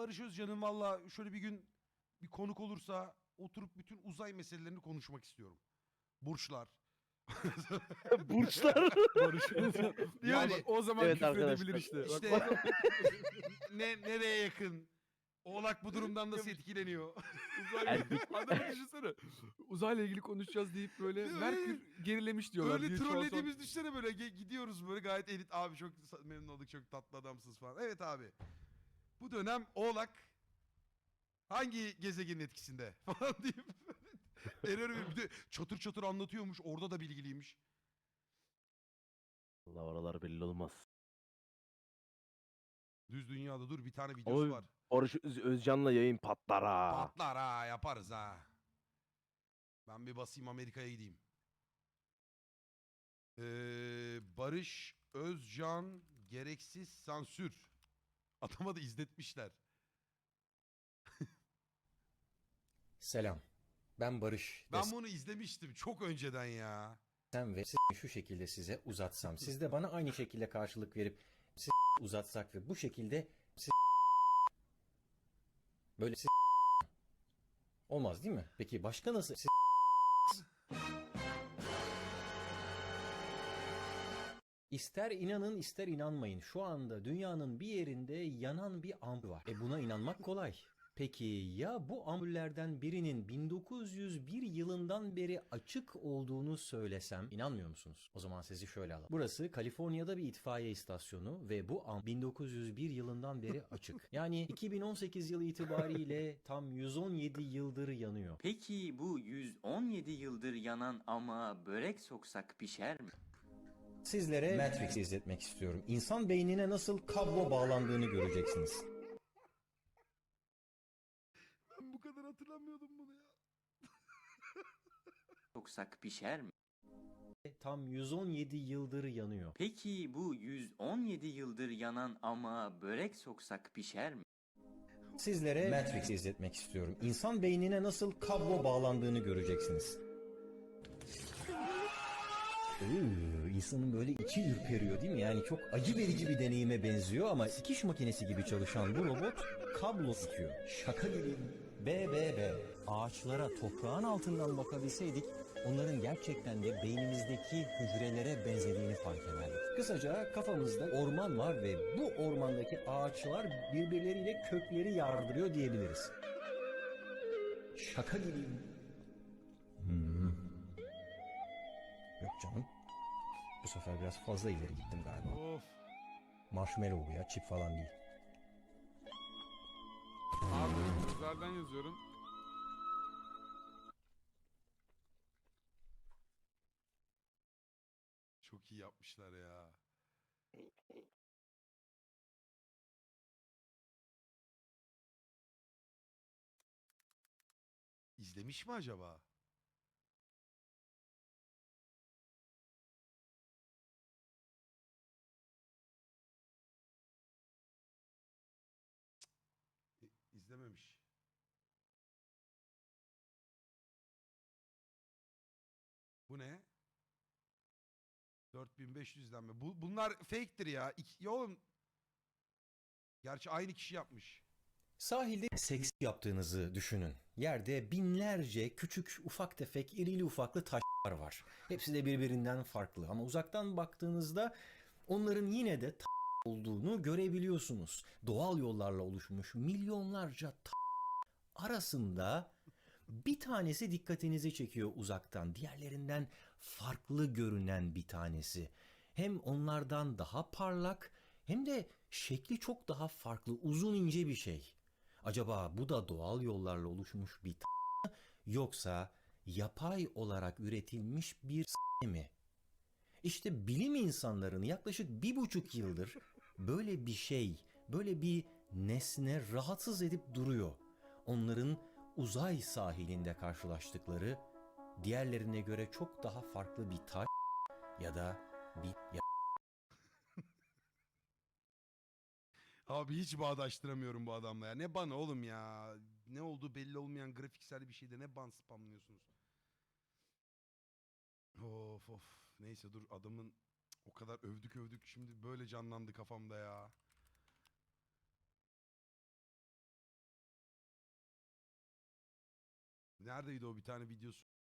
Barış Özcan'ın valla şöyle bir gün bir konuk olursa oturup bütün uzay meselelerini konuşmak istiyorum. Burçlar. Burçlar. Barış Özcan. Yani- Yani o zaman Evet küfredebilir arkadaşlar. işte. Bak, İşte ne nereye yakın? Oğlak bu durumdan nasıl etkileniyor? uzay, adamı düşünsene. Uzayla ilgili konuşacağız deyip böyle Değil mi? Merkür gerilemiş diyorlar. Öyle diye şu an son- trollediğimiz düşünsene böyle Ge- gidiyoruz böyle gayet elit abi çok sa- memnun olduk çok tatlı adamsınız falan. Evet abi. Bu dönem Oğlak hangi gezegenin etkisinde falan deyip error bir de çatır çatır anlatıyormuş orada da bilgiliymiş. Allah oralar belli olmaz. Düz dünyada dur bir tane videosu Ama var. Barış Öz- Özcan'la yayın patlar ha. Patlar ha yaparız ha. Ben bir basayım Amerika'ya gideyim. Ee, Barış Özcan gereksiz sansür. Adama da izletmişler. Selam. Ben Barış. Ben bunu izlemiştim çok önceden ya. Desem ve şu şekilde size uzatsam. Siz de bana aynı şekilde karşılık verip siz uzatsak ve bu şekilde siz böyle siz olmaz değil mi? Peki başka nasıl siz İster inanın ister inanmayın. Şu anda dünyanın bir yerinde yanan bir ampul var. E buna inanmak kolay. Peki ya bu ampullerden birinin 1901 yılından beri açık olduğunu söylesem inanmıyor musunuz? O zaman sizi şöyle alalım. Burası Kaliforniya'da bir itfaiye istasyonu ve bu ampul 1901 yılından beri açık. Yani 2018 yılı itibariyle tam 117 yıldır yanıyor. Peki bu 117 yıldır yanan ama börek soksak pişer mi? Sizlere Matrix izletmek istiyorum. İnsan beynine nasıl kablo bağlandığını göreceksiniz. Ben bu kadar hatırlamıyordum bunu ya. Soksak pişer mi? Tam 117 yıldır yanıyor. Peki bu 117 yıldır yanan ama börek soksak pişer mi? Sizlere Matrix izletmek istiyorum. İnsan beynine nasıl kablo bağlandığını göreceksiniz. Iıı, insanın böyle içi ürperiyor değil mi? Yani çok acı verici bir deneyime benziyor ama dikiş makinesi gibi çalışan bu robot kablo tutuyor. Şaka gibi. BBB. Ağaçlara toprağın altından bakabilseydik onların gerçekten de beynimizdeki hücrelere benzediğini fark ederdik. Kısaca kafamızda orman var ve bu ormandaki ağaçlar birbirleriyle kökleri yardırıyor diyebiliriz. Şaka gibi. Canım. Bu sefer biraz fazla ileri gittim galiba. Of. Marshmallow bu ya, çip falan değil. Abi özelden yazıyorum. Çok iyi yapmışlar ya. İzlemiş mi acaba? İzlememiş. Bu ne? 4500 izlenme. Bu, bunlar fake'tir ya. İki. Gerçi aynı kişi yapmış. Sahilde seks yaptığınızı düşünün. Yerde binlerce küçük ufak tefek irili ufaklı taşlar var. Hepsi de birbirinden farklı ama uzaktan baktığınızda onların yine de olduğunu görebiliyorsunuz. Doğal yollarla oluşmuş milyonlarca arasında bir tanesi dikkatinizi çekiyor uzaktan. Diğerlerinden farklı görünen bir tanesi. Hem onlardan daha parlak hem de şekli çok daha farklı, uzun ince bir şey. Acaba bu da doğal yollarla oluşmuş bir t- yoksa yapay olarak üretilmiş bir s- mi? İşte bilim insanlarını yaklaşık bir buçuk yıldır böyle bir şey, böyle bir nesne rahatsız edip duruyor. Onların uzay sahilinde karşılaştıkları diğerlerine göre çok daha farklı bir taş ya da bir ya Abi hiç bağdaştıramıyorum bu adamla ya. Ne ban oğlum ya. Ne olduğu belli olmayan grafiksel bir şeyde ne ban spamlıyorsunuz. Of of. Neyse dur adamın o kadar övdük övdük şimdi böyle canlandı kafamda ya. Neredeydi o bir tane videosu?